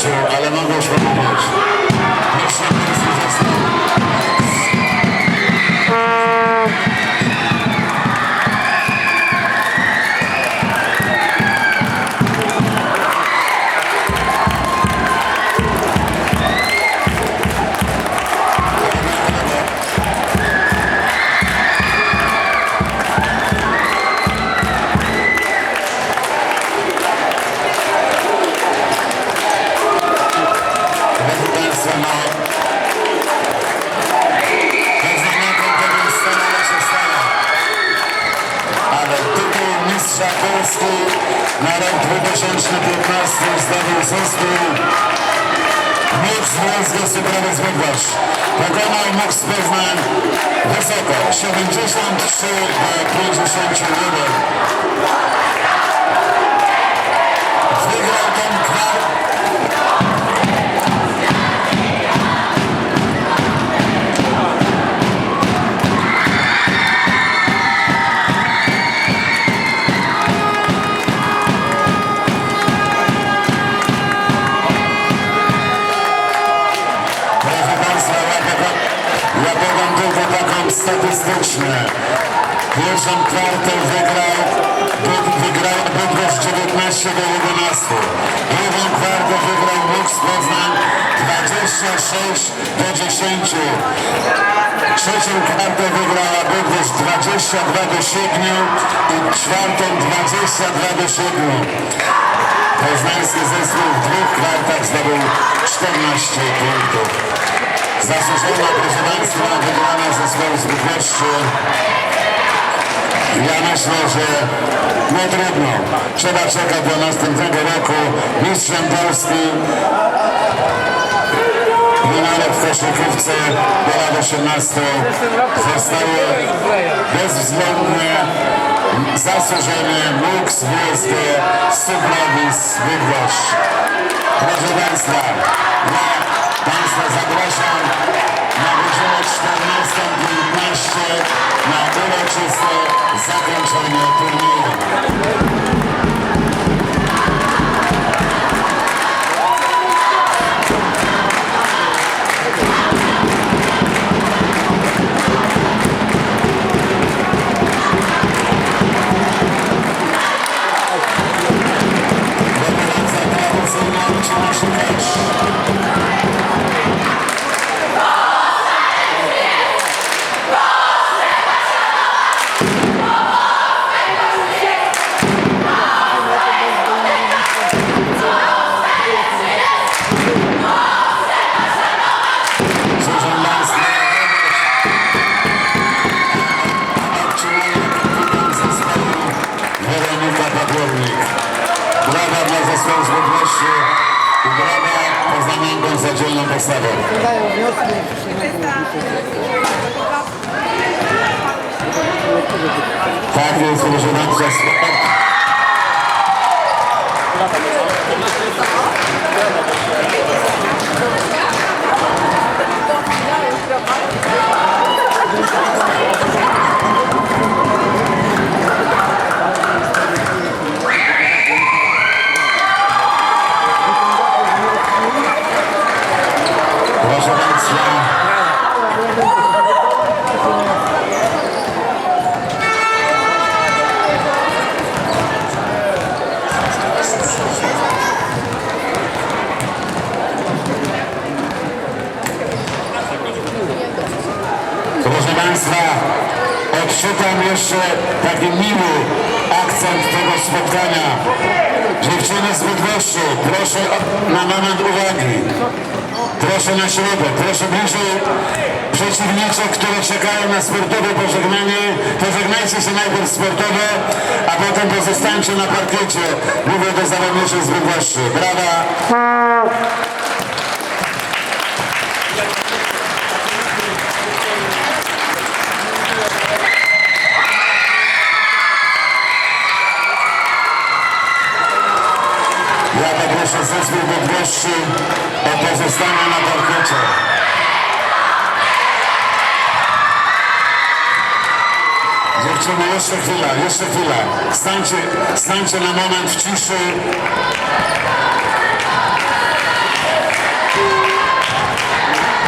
Sure. Polski na rok 2015 zdobył zespół Mix Włoskie Suprawy z Bydgoszcz. Pokonał Mux Poznań wysoko 73 do 51. statystyczne. Pierwszą kwartę wygrał, wygrał Bydgoszcz 19 do 11. Drugą kwartę wygrał Lux Poznań 26 do 10. Trzecią kwartę wygrała Bydgoszcz 22 do 7 i czwartą 22 do 7. Poznański zespół w dwóch kwartach zdobył 14 punktów. Zasłużona Państwa wygrana zespołu z Bydgoszczy. Ja myślę, że no trudno. Trzeba czekać do następnego roku. Mistrzem Polski finale w koszykówce do lat 18 zostały bezwzględnie zasłużenie Lux WSG Sublabis Bydgoszcz. Proszę Państwa, Państwa zapraszam na godzinę 14.15 na uroczyste zakończenie turnieju. Reprezentacja tradycyjna poznaniankom za dzielną postawę. Dają wnioski. Tak jest, proszę Państwa. Państwa, odczytam jeszcze taki miły akcent tego spotkania. Dziewczyny z Bydgoszczy, proszę na moment uwagi. Proszę na środek, proszę bliżej przeciwniczek, które czekają na sportowe pożegnanie. Pożegnajcie się najpierw sportowo, a potem pozostańcie na parkiecie. Mówię do zawodniczych z Bydgoszczy. Brawa. Poproszę zespół Bydgoszczy o pozostanie na parkiecie. Dziewczyny, jeszcze chwila, jeszcze chwila. Stańcie, stańcie na moment w ciszy.